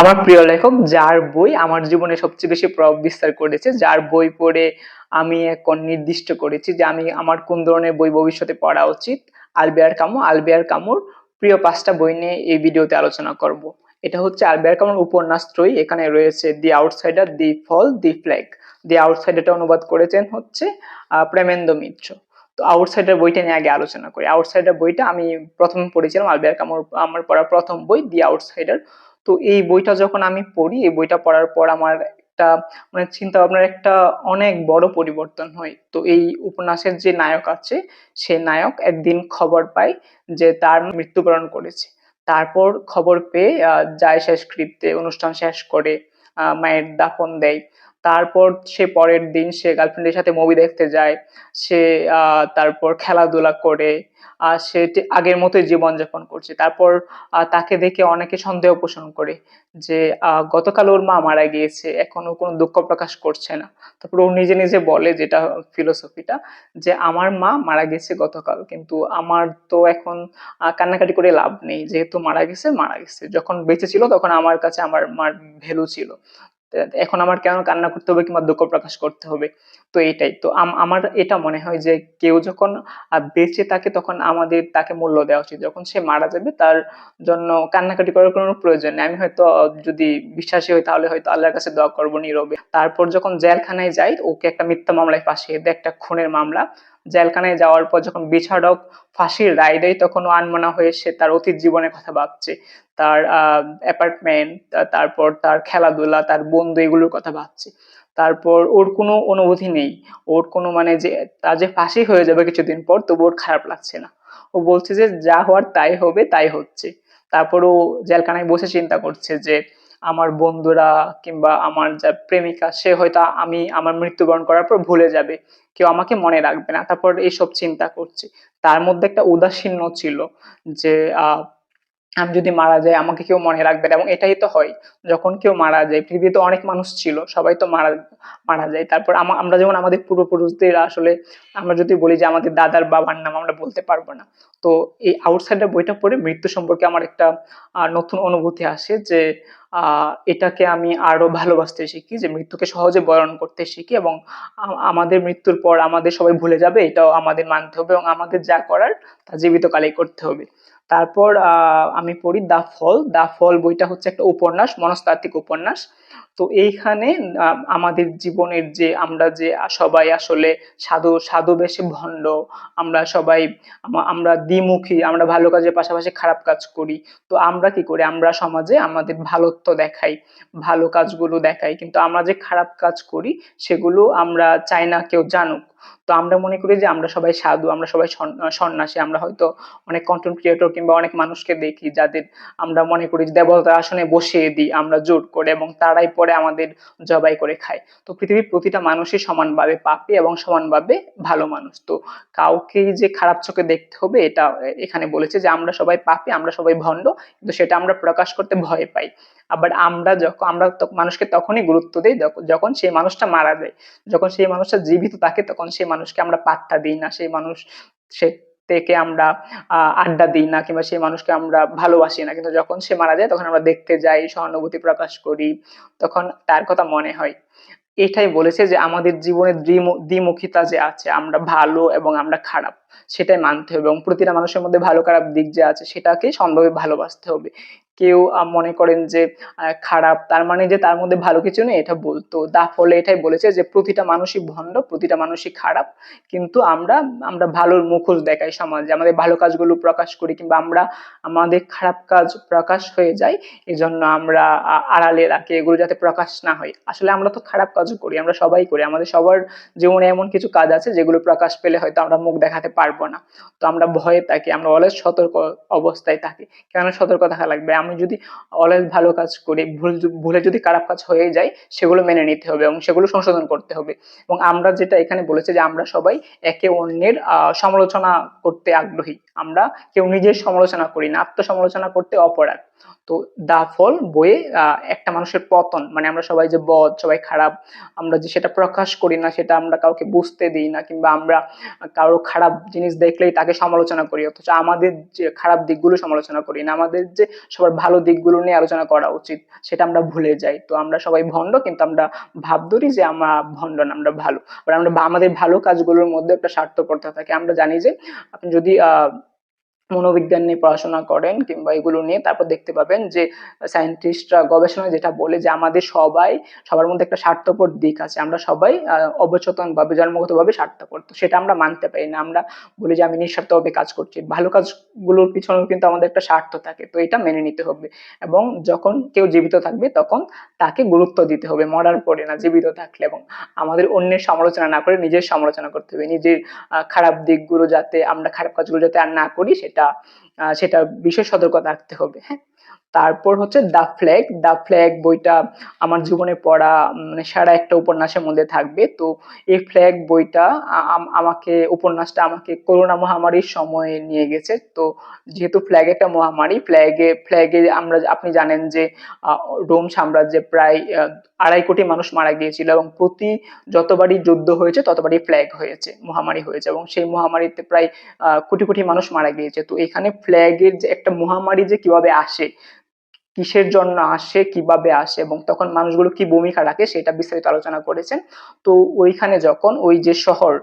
আমার প্রিয় লেখক, যার বই আমার জীবনে সবচেয়ে বেশি প্রভাব বিস্তার করেছে, যার বই পড়ে আমি এখন নির্দিষ্ট করেছি যে আমি আমার কোন ধরনের বই ভবিষ্যতে পড়া উচিত। আলবেয়ার কামু, আলবেয়ার কামুর প্রিয় পাঁচটা বই নিয়ে এই ভিডিওতে আলোচনা করব। এটা হচ্ছে আলবেয়ার কামুর উপন্যাস ত্রয়ী, এখানে রয়েছে দি আউটসাইডার দি ফল দি ফ্ল্যাগ দি আউটসাইডারটা অনুবাদ করেছেন হচ্ছে প্রেমেন্দ্র মিত্র। তো আউটসাইডার বইটা নিয়ে আগে আলোচনা করি। আউটসাইডার বইটা আমি প্রথম পড়েছিলাম আলবেয়ার কামুর, আমার পড়া প্রথম বই দি আউটসাইডার তো এই বইটা যখন আমি পড়ি, এই বইটা পড়ার পর আমার একটা মানে চিন্তা ভাবনার একটা অনেক বড় পরিবর্তন হয়। তো এই উপন্যাসের যে নায়ক আছে, সে নায়ক একদিন খবর পায় যে তার মৃত্যুবরণ করেছে। তারপর খবর পেয়ে যায় শেষকৃত্যে, অনুষ্ঠান শেষ করে মায়ের দাফন দেয়। তারপর সে পরের দিন সে গার্লফ্রেন্ডের সাথে মুভি দেখতে যায়, সে তারপর খেলাধুলা করে আর সে আগের মতোই জীবনযাপন করছে। তারপর তাকে দেখে অনেকে সন্দেহ পোষণ করে যে গতকাল ওর মা মারা গিয়েছে এখনও কোনো দুঃখ প্রকাশ করছে না। তারপর ও নিজে নিজে বলে যেটা ফিলোসফিটা যে আমার মা মারা গেছে গতকাল, কিন্তু আমার তো এখন কান্নাকাটি করে লাভ নেই। যেহেতু মারা গেছে মারা গেছে। যখন বেঁচে ছিল তখন আমার কাছে আমার মার ভ্যালু ছিল। এখন আমার কেন কান্না করতে হবে কিংবা দুঃখ প্রকাশ করতে হবে? তো এটাই। তো আমার এটা মনে হয় যে কেউ যখন বেঁচে থাকে তখন আমাদের তাকে মূল্য দেওয়া উচিত। যখন সে মারা যাবে তার জন্য কান্নাকাটি করার কোনো প্রয়োজন নেই। আমি হয়তো, যদি বিশ্বাসী হই তাহলে হয়তো আল্লাহর কাছে দোয়া করব নীরবে। তারপর যখন জেলখানায় যাই, ওকে একটা মিথ্যা মামলায় ফাঁসিয়ে দেয়, একটা খুনের মামলা। জেলখানায় যাওয়ার পর যখন বিচারক ফাঁসির রায় দেয়, তখন আনমনা হয়ে সে তার অতীত জীবনের কথা ভাবছে। তার অ্যাপার্টমেন্ট তারপর তার খেলাধুলা, তার বন্ধু এগুলোর কথা ভাবছে। তারপর ওর কোনো অনুভূতি নেই। ওর কোনো মানে যে, তার যে ফাঁসি হয়ে যাবে কিছুদিন পর, তবু ওর খারাপ লাগছে না। ও বলছে যে, যা হওয়ার তাই হবে, তাই হচ্ছে। তারপর ও জেলখানায় বসে চিন্তা করছে যে, আমার বন্ধুরা কিংবা আমার যা প্রেমিকা, সে হয়তো আমি, আমার মৃত্যুবরণ করার পর ভুলে যাবে। কেউ আমাকে মনে রাখবে না। তারপর এইসব চিন্তা করছে। তার মধ্যে একটা উদাসীন্য ছিল যে আহ আমি যদি মারা যাই, আমাকে কেউ মনে রাখবে না, এবং এটাই তো হয়। যখন কেউ মারা যায়, পৃথিবীতে অনেক মানুষ ছিল, সবাই তো মারা মারা যায়। তারপর আমরা যেমন আমাদের পূর্বপুরুষদের আসলে, আমরা যদি বলি যে আমাদের দাদার বাবার নাম আমরা বলতে পারব না। তো এই আউটসাইডার বইটা পড়ে মৃত্যু সম্পর্কে আমার একটা নতুন অনুভূতি আসে যে এটাকে আমি আরও ভালোবাসতে শিখি, যে মৃত্যুকে সহজে বরণ করতে শিখি, এবং আমাদের মৃত্যুর পর আমাদের সবাই ভুলে যাবে, এটাও আমাদের মানতে হবে, এবং আমাদের যা করার তা জীবিতকালেই করতে হবে। তারপর আমি পড়ি দা ফল। দা ফল বইটা হচ্ছে একটা উপন্যাস মনস্তাত্ত্বিক উপন্যাস। তো এইখানে আমাদের জীবনের যে আমরা যে সবাই আসলে সাধু সাধু বেশে ভণ্ড, আমরা সবাই আমরা দ্বিমুখী, আমরা ভালো কাজের পাশাপাশি খারাপ কাজ করি, তো আমরা কি করি? আমরা সমাজে আমাদের ভালোত্ব দেখাই, ভালো কাজগুলো দেখাই, কিন্তু আমরা যে খারাপ কাজ করি, সেগুলো আমরা চাই না কেউ জানুক। তো আমরা মনে করি যে আমরা সবাই সাধু, আমরা সবাই সন্ন্যাসী, আমরা হয়তো অনেক কন্টেন্ট ক্রিয়েটর কিংবা অনেক মানুষকে দেখি, যাদের আমরা মনে করি দেবতার আসনে বসিয়ে দিই, আমরা জোর করে, এবং তারাই পরে আমাদের জবাই করে খায়। তো পৃথিবীর প্রতিটা মানুষই সমানভাবে পাপী এবং সমানভাবে ভালো মানুষ। তো কাউকেই যে খারাপ চোখে দেখতে হবে এটা এখানে বলেছে যে, আমরা সবাই পাপি, আমরা সবাই ভণ্ড। কিন্তু সেটা আমরা প্রকাশ করতে ভয় পাই। আবার আমরা যখন আমরা মানুষকে তখনই গুরুত্ব দিই যখন সেই মানুষটা মারা যায়। যখন সেই মানুষটা জীবিত থাকে তখন সেই মানুষকে আমরা পাত্তা দিই না। সেই মানুষ সে থেকে আমরা আড্ডা দিই না কিংবা সেই মানুষকে আমরা ভালোবাসি না। কিন্তু যখন সে মারা যায়, তখন আমরা দেখতে যাই, সহানুভূতি প্রকাশ করি, তখন তার কথা মনে হয়। এটাই বলেছে যে আমাদের জীবনে দ্বিমু- দ্বিমুখিতা যে আছে, আমরা ভালো এবং আমরা খারাপ, সেটাই মানতে হবে এবং প্রতিটা মানুষের মধ্যে ভালো খারাপ দিক যে আছে সেটাকে সম্ভবে ভালোবাসতে হবে। কেউ মনে করেন যে খারাপ, তার মানে যে তার মধ্যে ভালো কিছু নেই, এটা বলতো দা ফলে এটাই বলেছে যে, প্রতিটা মানুষই ভণ্ড, প্রতিটা মানুষই খারাপ। কিন্তু আমরা আমরা ভালোর মুখোশ দেখাই সমাজে। আমাদের ভালো কাজগুলো প্রকাশ করি কিংবা আমরা আমাদের খারাপ কাজ প্রকাশ হয়ে যায় এই জন্য আমরা আড়ালে রাখি, এগুলো যাতে প্রকাশ না হয়। আসলে আমরা তো খারাপ কাজও করি, আমরা সবাই করি। আমাদের সবার জীবনে এমন কিছু কাজ আছে যেগুলো প্রকাশ পেলে হয়তো আমরা মুখ দেখাতে পারব না। তো আমরা ভয়ে থাকি, আমরা অলওয়েজ সতর্ক অবস্থায় থাকি। কেন সতর্ক থাকা লাগবে। আমি যদি অলওয়েজ ভালো কাজ করি, ভুল ভুলে যদি খারাপ কাজ হয়ে যায়, সেগুলো মেনে নিতে হবে এবং সেগুলো সংশোধন করতে হবে। এবং আমরা যেটা এখানে বলেছি যে আমরা সবাই একে অন্যের সমালোচনা করতে আগ্রহী। আমরা কেউ নিজের সমালোচনা করি না, আত্মসমালোচনা করতে অপরাধ। তো দা ফল বইয়ে একটা মানুষের পতন মানে আমরা সবাই যে বদ, সবাই খারাপ, আমরা যে সেটা প্রকাশ করি না, সেটা আমরা কাউকে বুঝতে দিই না, কিংবা আমরা কারও খারাপ জিনিস দেখলেই তাকে সমালোচনা করি, অথচ আমাদের যে খারাপ দিকগুলো সমালোচনা করি না, আমাদের যে সবার ভালো দিকগুলো নিয়ে আলোচনা করা উচিত, সেটা আমরা ভুলে যাই। তো আমরা সবাই ভণ্ড, কিন্তু আমরা ভাব ধরি যে আমরা ভণ্ড না, আমরা ভালো। আমরা আমাদের ভালো কাজগুলোর মধ্যে একটা স্বার্থপরতা থাকে। আমরা জানি যে আপনি যদি আহ মনোবিজ্ঞান নিয়ে পড়াশোনা করেন কিংবা এগুলো নিয়ে তারপর দেখতে পাবেন যে সায়েন্টিস্টরা গবেষণায় যেটা বলে যে আমাদের সবাই, সবার মধ্যে একটা স্বার্থপর দিক আছে। আমরা সবাই অবচেতন ভাবে জন্মগত ভাবে স্বার্থপর। তো সেটা আমরা মানতে পারি না। আমরা বলি যে আমি নিঃস্বার্থভাবে কাজ করছি। ভালো কাজগুলোর পিছনেও কিন্তু আমাদের একটা স্বার্থ থাকে। তো এটা মেনে নিতে হবে। এবং যখন কেউ জীবিত থাকবে, তখন তাকে গুরুত্ব দিতে হবে। মরার পরে না, জীবিত থাকলে। এবং আমাদের অন্যের সমালোচনা না করে নিজের সমালোচনা করতে হবে। নিজের খারাপ দিকগুলো যাতে আমরা, খারাপ কাজগুলো যাতে আর না করি, সেটা আহ, সেটা বিশেষ সতর্কতা রাখতে হবে হ্যাঁ? তারপর হচ্ছে দ্য ফ্ল্যাগ দ্য ফ্ল্যাগ বইটা আমার জীবনে পড়া মানে সারা একটা উপন্যাসের মধ্যে থাকবে। তো এই ফ্ল্যাগ বইটা আম- আমাকে, উপন্যাসটা আমাকে করোনা মহামারীর সময়ে নিয়ে গেছে। তো যেহেতু ফ্ল্যাগ একটা মহামারী, ফ্ল্যাগে ফ্ল্যাগে আমরা, আপনি জানেন যে রোম সাম্রাজ্যে প্রায় আড়াই কোটি মানুষ মারা গিয়েছিল এবং প্রতি যতবারই যুদ্ধ হয়েছে, ততবারই ফ্ল্যাগ হয়েছে, মহামারী হয়েছে এবং সেই মহামারীতে প্রায় কোটি কোটি মানুষ মারা গিয়েছে। তো এখানে ফ্ল্যাগের যে একটা মহামারী যে কীভাবে আসে, কিসের জন্য আসে, কীভাবে আসে এবং তখন মানুষগুলো কি ভূমিকা রাখে সেটা বিস্তারিত আলোচনা করেছেন। তো ওইখানে যখন ওই যে শহর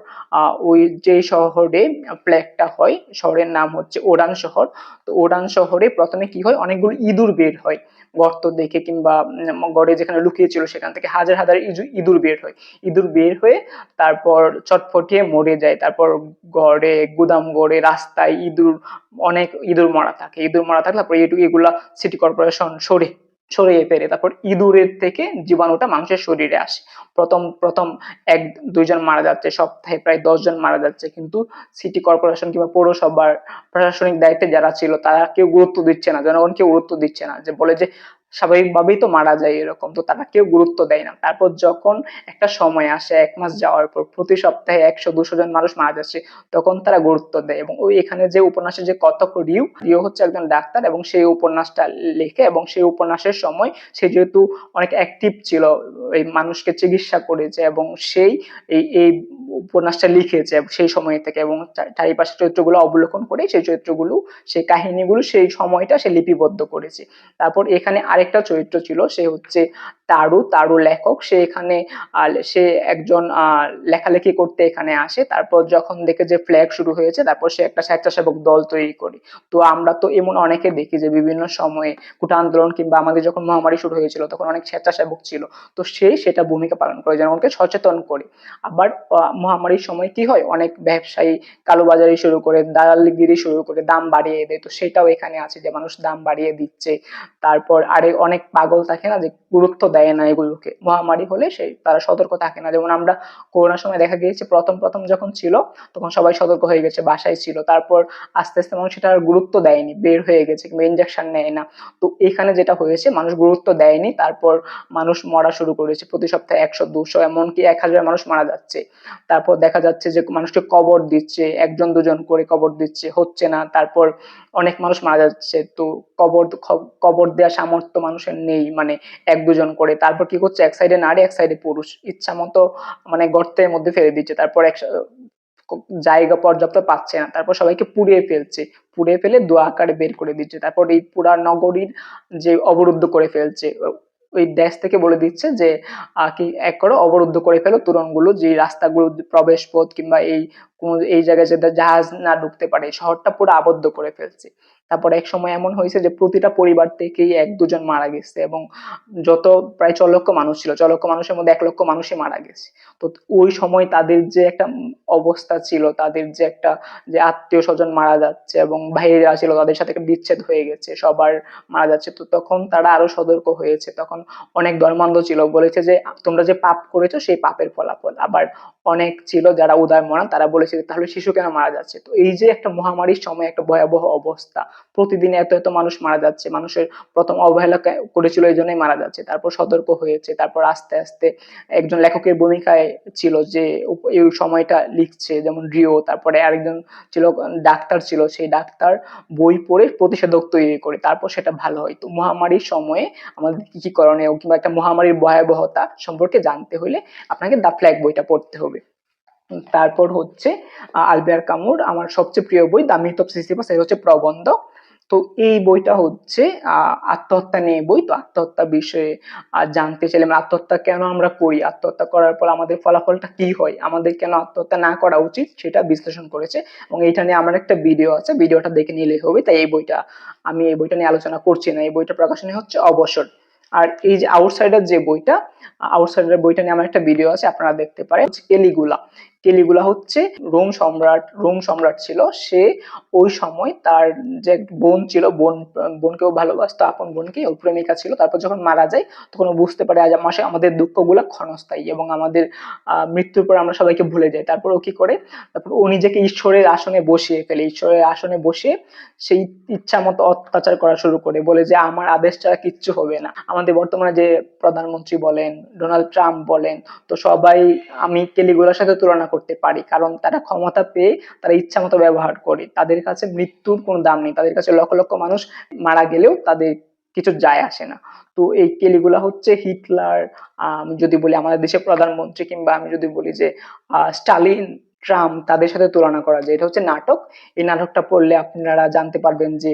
ওই যে শহরে প্ল্যাগটা হয়, শহরের নাম হচ্ছে ওরান শহর। তো ওরান শহরে প্রথমে কি হয়? অনেকগুলো ইঁদুর বের হয়। গর্ত দেখে কিংবা গড়ে যেখানে লুকিয়ে ছিল সেখান থেকে হাজার হাজার ইঁদুর বের হয়। ইঁদুর বের হয়ে তারপর চটফটিয়ে মরে যায়। তারপর গড়ে, গুদাম গড়ে, রাস্তায় ইঁদুর, অনেক ইঁদুর মারা থাকে। ইঁদুর মারা থাকলে তারপর এগুলা সিটি কর্পোরেশন সরে সরিয়ে ফেলে। তারপর ইঁদুরের থেকে জীবাণুটা মানুষের শরীরে আসে। প্রথম প্রথম এক, দুইজন মারা যাচ্ছে, সপ্তাহে প্রায় দশ জন মারা যাচ্ছে। কিন্তু সিটি কর্পোরেশন কিংবা পৌরসভার প্রশাসনিক দায়িত্বে যারা ছিল, তারা কেউ গুরুত্ব দিচ্ছে না, জনগণ কেউ গুরুত্ব দিচ্ছে না। যে বলে যে স্বাভাবিকভাবেই তো মারা যায় এরকম, তো তারা কেউ গুরুত্ব দেয় না। তারপর যখন একটা সময় আসে, এক মাস যাওয়ার পর, প্রতি সপ্তাহে একশো, দুশো জন মানুষ মারা যাচ্ছে, তখন তারা গুরুত্ব দেয় এবং ওই এখানে যে উপন্যাসের যে কথক রিউ রিউ হচ্ছে একজন ডাক্তার এবং সেই উপন্যাসটা লেখে এবং সেই উপন্যাসের সময় সে যেহেতু অনেক অ্যাক্টিভ ছিল, এই মানুষকে চিকিৎসা করেছে এবং সেই, এই এই উপন্যাসটা লিখেছে সেই সময় থেকে এবং চা- চারিপাশের চরিত্রগুলো অবলোকন করে সেই চরিত্রগুলো, সেই কাহিনীগুলো সেই সময়টা সে লিপিবদ্ধ করেছে। তারপর এখানে আরেকটা চরিত্র ছিল সে হচ্ছে তারু তারু লেখক, সে এখানে সে একজন লেখালেখি করতে এখানে আসে। তারপর যখন দেখে যে ফ্ল্যাগ শুরু হয়েছে, তারপর সে একটা স্বেচ্ছাসেবক দল তৈরি করে। তো আমরা তো এমন অনেকে দেখি যে বিভিন্ন সময়ে কুটা আন্দোলন কিংবা আমাদের যখন মহামারী শুরু হয়েছিল, তখন অনেক স্বেচ্ছাসেবক ছিল। তো সে সেটা ভূমিকা পালন করে জনগণকে সচেতন করে। আবার মহামারীর সময় কি হয়? অনেক ব্যবসায়ী কালোবাজারি শুরু করে, দালালগিরি শুরু করে, দাম বাড়িয়ে দেয়। তো সেটাও এখানে আছে যে মানুষ দাম বাড়িয়ে দিচ্ছে। তারপর আরে অনেক পাগল থাকে না যে গুরুত্ব দেয় না এগুলোকে। মহামারী হলে সেই তারা সতর্ক থাকে না। যেমন আমরা করোনার সময় দেখা গিয়েছে, প্রথম প্রথম যখন ছিল, তখন সবাই সতর্ক হয়ে গেছে, বাসায় ছিল। তারপর আস্তে আস্তে মানুষ সেটা গুরুত্ব দেয়নি, বের হয়ে গেছে কিংবা ইনজেকশন নেয় না। তো এখানে যেটা হয়েছে, মানুষ গুরুত্ব দেয়নি, তারপর মানুষ মরা শুরু করেছে। প্রতি সপ্তাহে একশো, দুশো, এমনকি এক হাজার মানুষ মারা যাচ্ছে। তারপর দেখা যাচ্ছে যে মানুষকে কবর দিচ্ছে, একজন, দুজন করে কবর দিচ্ছে, হচ্ছে না। তারপর অনেক মানুষ মারা যাচ্ছে। তো কবর কবর দেওয়ার সামর্থ্য মানুষের নেই। মানে এক, দুজন করে তারপর কি করছে, এক সাইডে নারী, এক সাইডে পুরুষ। ইচ্ছা মতো মানে গর্তের মধ্যে ফেলে দিচ্ছে। তারপর এক জায়গা পর্যাপ্ত পাচ্ছে না। তারপর সবাইকে পুড়িয়ে ফেলছে। পুড়িয়ে ফেলে দোয়া আকারে বের করে দিচ্ছে। তারপর এই পুরা নগরীর যে অবরুদ্ধ করে ফেলছে, ওই দেশ থেকে বলে দিচ্ছে যে কি, এক করো, অবরুদ্ধ করে ফেলো। তোরণগুলো যে রাস্তাগুলো প্রবেশ পথ কিংবা এই এই জায়গায় যাতে জাহাজ না ঢুকতে পারে শহরটা পুরো আবদ্ধ করে ফেলছে। তারপর এক সময় এমন হয়েছে যে প্রতিটা পরিবার থেকেই এক দুজন মারা গেছে এবং যত প্রায় ছ লক্ষ মানুষ ছিল, ছ লক্ষ মানুষের মধ্যে এক লক্ষ মানুষই মারা গেছে। তো ওই সময় তাদের যে একটা অবস্থা ছিল, তাদের যে একটা যে আত্মীয় স্বজন মারা যাচ্ছে এবং বাইরে যারা ছিল, তাদের সাথে একটা বিচ্ছেদ হয়ে গেছে, সবার মারা যাচ্ছে। তো তখন তারা আরও সতর্ক হয়েছে। তখন অনেক ধর্মান্ধ ছিল, বলেছে যে, তোমরা যে পাপ করেছ, সেই পাপের ফলাফল। আবার অনেক ছিল যারা উদয়মরান তারা বলেছে তাহলে শিশু কেন মারা যাচ্ছে? তো এই যে একটা মহামারীর সময় একটা ভয়াবহ অবস্থা, প্রতিদিন এত এত মানুষ মারা যাচ্ছে, মানুষের প্রথম অবহেলা করেছিল এই জন্যই মারা যাচ্ছে, তারপর সতর্ক হয়েছে, তারপর আস্তে আস্তে একজন লেখকের ভূমিকায় ছিল যে এই সময়টা লিখছে, যেমন রিও, তারপরে আরেকজন ছিল, ডাক্তার ছিল, সেই ডাক্তার বই পড়ে প্রতিষেধক তৈরি করে, তারপর সেটা ভালো হয়। তো মহামারীর সময়ে আমাদের কি কি করণীয়, কিংবা একটা মহামারীর ভয়াবহতা সম্পর্কে জানতে হলে আপনাকে দা ফ্ল্যাগ বইটা পড়তে হবে। তারপর হচ্ছে আলবেয়ার কামুর আমার সবচেয়ে প্রিয় বই অফ সিসিফাস এর হচ্ছে প্রবন্ধ। তো এই বইটা হচ্ছে আত্মহত্যা নিয়ে বই। তো আত্মহত্যা বিষয়ে জানতে চাইলাম আত্মহত্যা কেন আমরা করি? আত্মহত্যা করার পর আমাদের ফলাফলটা কি হয়? আমাদের কেন আত্মহত্যা না করা উচিত? সেটা বিশ্লেষণ করেছে। এবং এইটা নিয়ে আমার একটা ভিডিও আছে, ভিডিওটা দেখে নিলে হবে। তাই এই বইটা, আমি এই বইটা নিয়ে আলোচনা করছি না। এই বইটা প্রকাশনী হচ্ছে অবসর। আর এই যে আউটসাইডার যে বইটা আউটসাইডার বইটা নিয়ে আমার একটা ভিডিও আছে, আপনারা দেখতে পারেন। হচ্ছে কেলিগুলা হচ্ছে রোম সম্রাট রোম সম্রাট ছিল, সে ওই সময় তার যে বোন ছিল, বোন, বোনকেও ভালোবাসতো, আপন বোনকে ওর প্রেমিকা ছিল, তারপর যখন মারা যায়, তখন বুঝতে পারে আজ মাসে আমাদের দুঃখগুলো ক্ষণস্থায়ী এবং আমাদের মৃত্যুর পর আমরা সবাইকে ভুলে যাই। তারপর ও কি করে? তারপর ও নিজেকে ঈশ্বরের আসনে বসিয়ে ফেলে। ঈশ্বরের আসনে বসে সেই ইচ্ছা মতো অত্যাচার করা শুরু করে, বলে যে আমার আদেশ ছাড়া কিচ্ছু হবে না। আমাদের বর্তমানে যে প্রধানমন্ত্রী বলেন, ডোনাল্ড ট্রাম্প বলেন, তো সবাই আমি কেলিগুলার সাথে তুলনা করতে পারি। কারণ তারা ক্ষমতা পেয়ে তারা ইচ্ছা মতো ব্যবহার করে। তাদের কাছে মৃত্যুর কোনো দাম নেই। তাদের কাছে লক্ষ লক্ষ মানুষ মারা গেলেও তাদের কিছু যায় আসে না। তো এই কেলিগুলা হচ্ছে হিটলার, আমি যদি বলি আমাদের দেশের প্রধানমন্ত্রী কিংবা আমি যদি বলি যে স্টালিন, ট্রাম্প তাদের সাথে তুলনা করা যায়। এটা হচ্ছে নাটক। এই নাটকটা পড়লে আপনারা জানতে পারবেন যে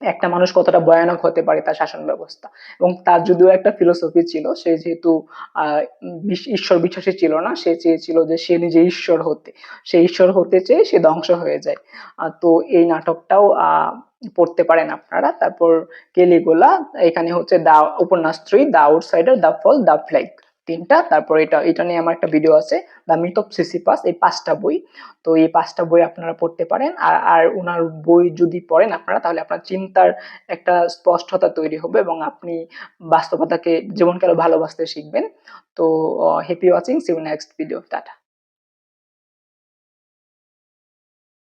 একটা মানুষ কতটা ভয়ানক হতে পারে তার শাসন ব্যবস্থা। এবং তার যদিও একটা ফিলোসফি ছিল, সে যেহেতু ঈশ্বর বিশ্বাসী ছিল না, সে চেয়েছিল যে সে নিজে ঈশ্বর হতে। সে ঈশ্বর হতে চেয়ে সে ধ্বংস হয়ে যায়। তো এই নাটকটাও পড়তে পারেন আপনারা। তারপর কেলিগোলা, এখানে হচ্ছে দা, উপন্যাস three the outsider the fall the plague তিনটা, তারপর এটা এটা নিয়ে আমার একটা ভিডিও আছে দ্য মিথ অফ সিসিপাস এই পাঁচটা বই। তো এই পাঁচটা বই আপনারা পড়তে পারেন, আর আর ওনার বই যদি পড়েন আপনারা, তাহলে আপনার চিন্তার একটা স্পষ্টতা তৈরি হবে এবং আপনি বাস্তবতাকে, জীবনকে আরও ভালোবাসতে শিখবেন। তো happy watching see next video ta ta.